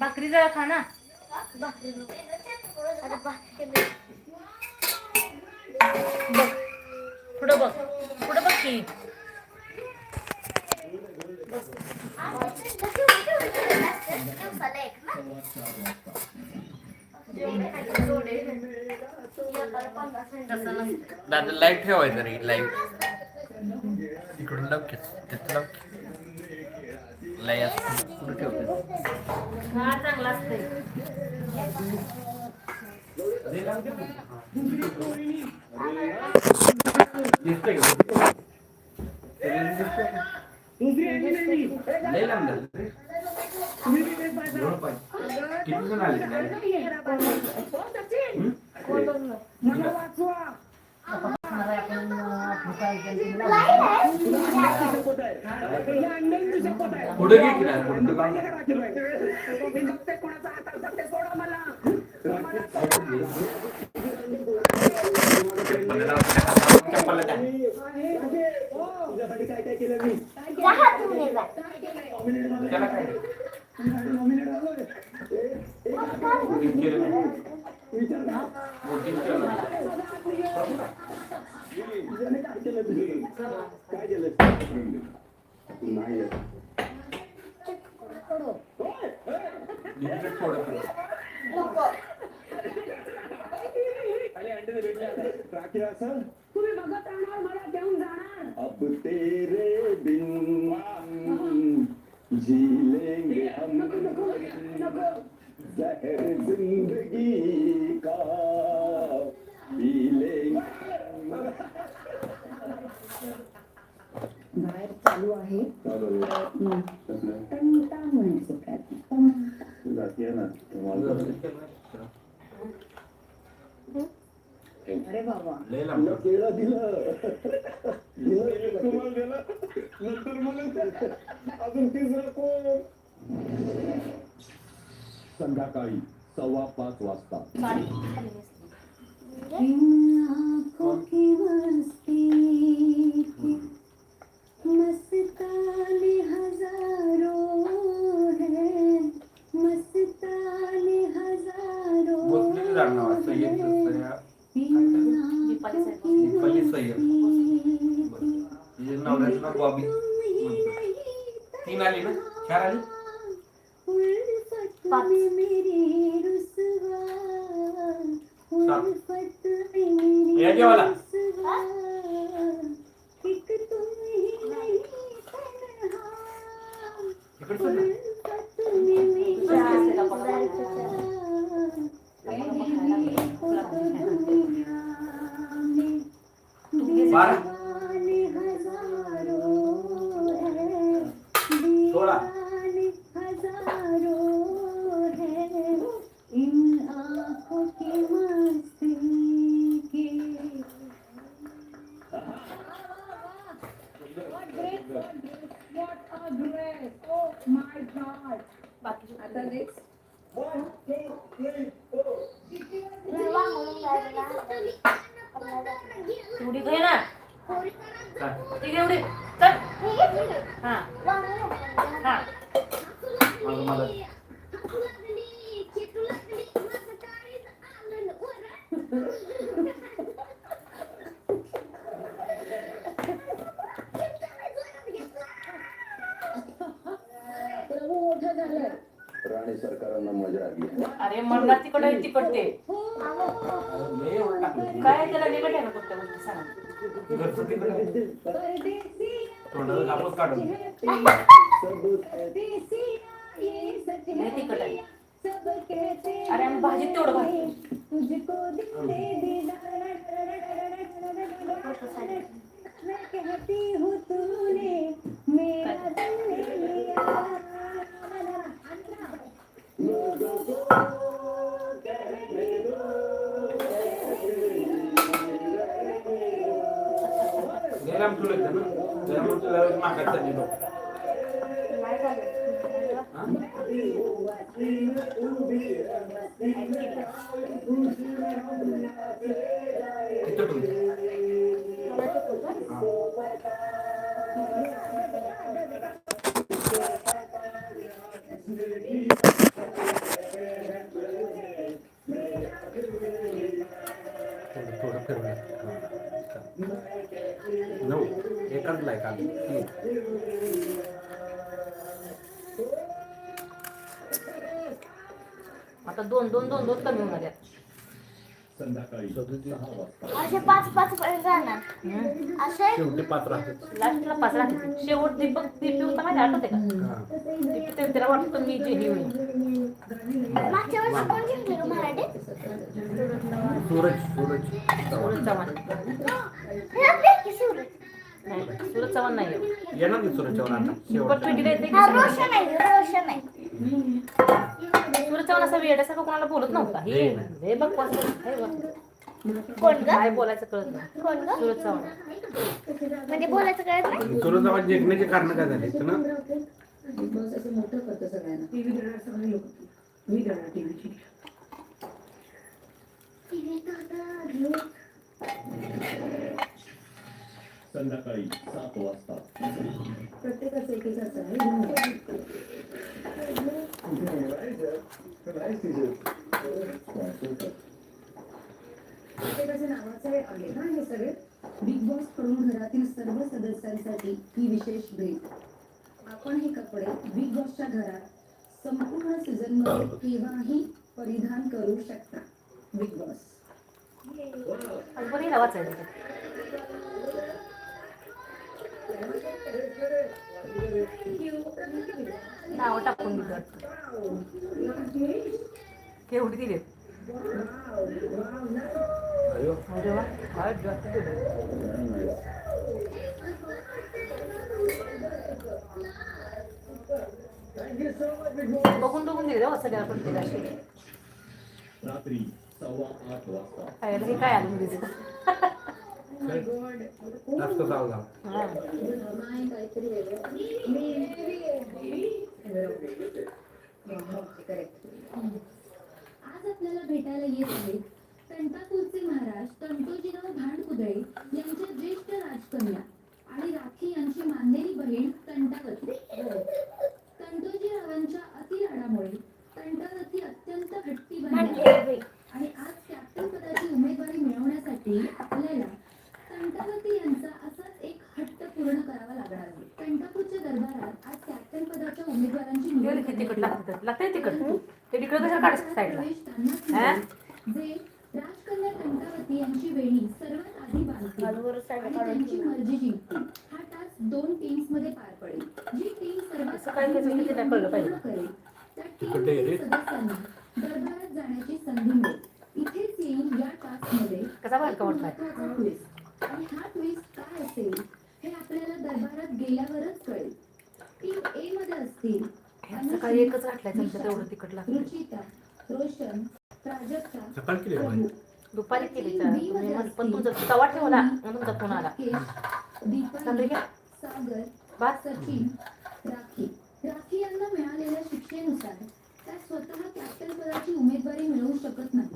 भाकरी जरा खा ना. बघ पुढं बघ पुढं बघ की. दादा लाइट ठेवायचं रे लाइट इकडून लवकर की तिथं लाव लाइट कुठं ठेवते हा चांगला असतंय दिसतंय का लय लांब झालं रे. जवळ पाहिजे. किती जण आले पुढे घे की नाही पुढं लांब. चप्पल लाव. चप्पल काय केलं केलं नाही. तुम्ही बघत राहणार मला घेऊन जाणार अब तेरे बिन जी लेंगे हम जहर जिंदगी का पी लेंगे बाहेर चालू आहे. म्हणायचं प्रयत्न अरे बाबा. केलं दिलं. नंतर अजून तिसरं कोण संध्याकाळी सव्वा पाच वाजता. इन आँखों की मस्ती की मस्ताने हजारों है मस्ताने हजारों तीन आली ना? चार आली? मेरी रुसवा सात. उल्फत में मेरी या जेवायला. रुसवा एक तुम ही नहीं तन्हा इकडे चल ना. उल्फत में मेरी चहा रुसवा मेरी खुद दुनिया में बारा. माझं मला प्रभू मोठं झालं राणे सरकारांना मजा आली अरे मला तिकडे तिकडते लय एवढं टाकलं. काय त्याला निकट आहे ना कुठल्या गोष्टी सांग घरचं तिकडे परदेसी थोडं कापूस काढून परदेसी ये सच लय है तिखट आहे अरे आम्ही भाजीत तेवढं घालतो नऊ एकांतला एकांत आता दोन दोन दोन दोन कमी होणार आहेत संध्याकाळी सहा वाजता. असे पाच पाच पर्यंत. असे? शेवटी पाच लास्टला पाच राहते शेवट दीपक दीपी होता माझ्या आठवते का. दीपी ते- त्याला वाटतं मी जे हे होईल. मागच्या वर्षी कोण जिंकलेलं मराठीत? सूरज सूरज. सूरज चव्हाण. सूरज? नाही सूरज चव्हाण नाही येणार की सूरज चव्हाण आता. येते की हा शेवट? रोशन आहे रोशन आहे. सूरज चव्हाण असा वेड्यासारखं कोणाला बोलत नव्हता. हे. हे बघ कोण- हे बघ. कोण ग? काय बोलायचं कळत नाही. कोण ग? सूरज चव्हाण. म्हणजे बोलायचं कळत नाही? सूरज चव्हाण जिंकण्याचे कारण काय झाले तर ना? बिग बॉस असं मोठं करतं सगळ्यांना टीव्ही देणार सगळे लोक मी देणार टीव्हीची संध्याकाळी सात वाजता. प्रत्येकाचं असं प्रत्येकाच्या नावाचे आहे ना हे सगळे. बिग बॉसकडून घरातील सर्व सदस्यांसाठी ही विशेष भेट. आपण हे कपडे बिग बॉसच्या घरात संपूर्ण सीझनमध्ये केव्हाही परिधान करू शकता. बिग बॉस आज पण हिला वाचायचं नाव टाकून दिलं केवढी दिली अयो अरे वा काय जास्त दिलं. बघून बघून दिले हो सगळ्या प्रत्येकाशी रात्री सव्वा आठ वाजता जास्त चालू झाला आज आपल्याला भेटायला येत आहेत तंटापूरचे महाराज तंटोजीराव भांडकुदळे यांच्या ज्येष्ठ राजकन्या आणि राखी यांची मानलेली बहीण तंटावती तंटोजीरावांच्या अतिराडामुळे तंटावती अत्यंत हट्टी बनली आहे. आणि आज कॅप्टन पदाची उमेदवारी मिळवण्यासाठी आपल्याला तंटावती यांचा असाच एक हट्ट पूर्ण करावा लागणार आहे तंटापूरच्या दरबारात आज कॅप्टन पदाच्या उमेदवारांची एवढी निवड किती तिखट करण्यात येईल. लागतं लागते तिखट ते काढायचं साईडला हा? यांची वेणी सर्वात आधी काढून त्यांची. मर्जी हा टास्क दोन टीम्समध्ये पार पडेल जी टीम सर्वात काय पूर्ण. करेल त्या ये रे. टीमच्या सदस्यांना दरबारात जाण्याची संधी मिळेल इथेच येईल या टास्कमध्ये कसा बाहेर twist. आणि हा ट्विस्ट काय असेल हे आपल्याला दरबारात गेल्यावरच कळेल टीम ए मध्ये असतील सकाळी एकच घातलाय तुमचं तेवढं तिखट लागतं रुचिता रोशन प्राजक्ता सकाळ केली. दुपारी केली तर. तुम्ही म्हण- पण तुमचा तवा ठेवला म्हणून तुमचा फोन आला? सागर भात सचिन राखी. राखी यांना मिळालेल्या शिक्षेनुसार त्या स्वतः कॅप्टन पदाची उमेदवारी मिळवू शकत नाही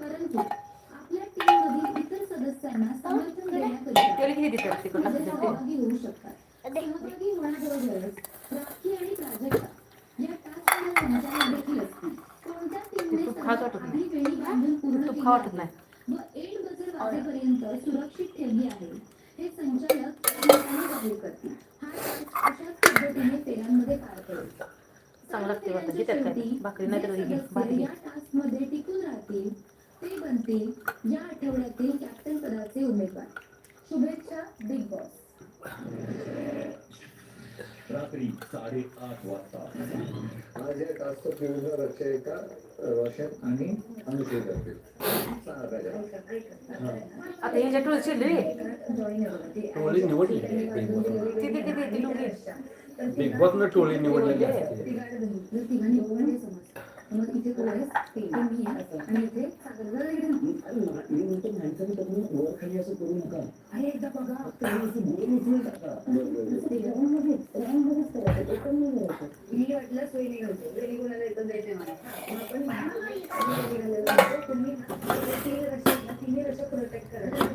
परंतु आपल्या टीम मधील इतर सदस्यांना समर्थन देण्याकरिता तेल किती तिखट तिखटमध्ये लागतं ते सहभागी होऊ शकतात सहभागी होण्याबरोबरच राखी आणि प्राजक्ता या टास्कला संचालक देखील असतील कोणत्या टीमने तूप खात सर्वात वाटत आधी वेळी बांधून पूर्ण तूप केली खा वाटत आहे नाही व एंड बजर वाजेपर्यंत सुरक्षित ठेवली आहे हे संचालक एकमेकांना जाहीर करतील हा टास्क अशाच पद्धतीने फेऱ्यांमध्ये पार पडेल चांगलं लागते वाटतं. घेतात काय. शेवटी भाकरी नाही तर जे घे सदस्य भात घे या टास्कमध्ये टिकून राहतील ते बनतील या आठवड्यातील कॅप्टन पदाचे उमेदवार शुभेच्छा बिग बॉस रात्री साडेआठ वाजता आज या विरुद्ध रचयिका रोशन आणि त्याच्यावर. आता ह्याच्या टोळी शिरली टोळी निवडली बिग बॉस किती किती ती लुंगी बिग बॉस न टोळी निवडलेली असते मग इथे आहेस? मी आणि इथे वर खाली असं करू नका अरे एकदा बघा. मी वाटलं सोय नाही घालते जरी कोणाला येतं जायचं मला. आपण प्रोटेक्ट करायचे?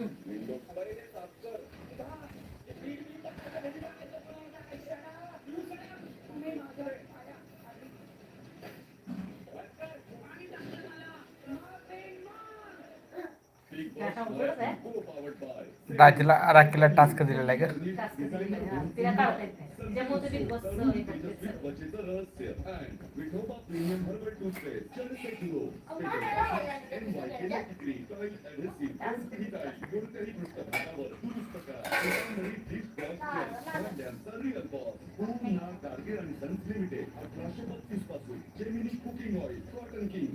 Thank you. राखीला राखीला टास्क दिलेला आहे का? आणि सन्स लिमिटेड अठराशे बत्तीसपासून Gemini cooking oil cotton king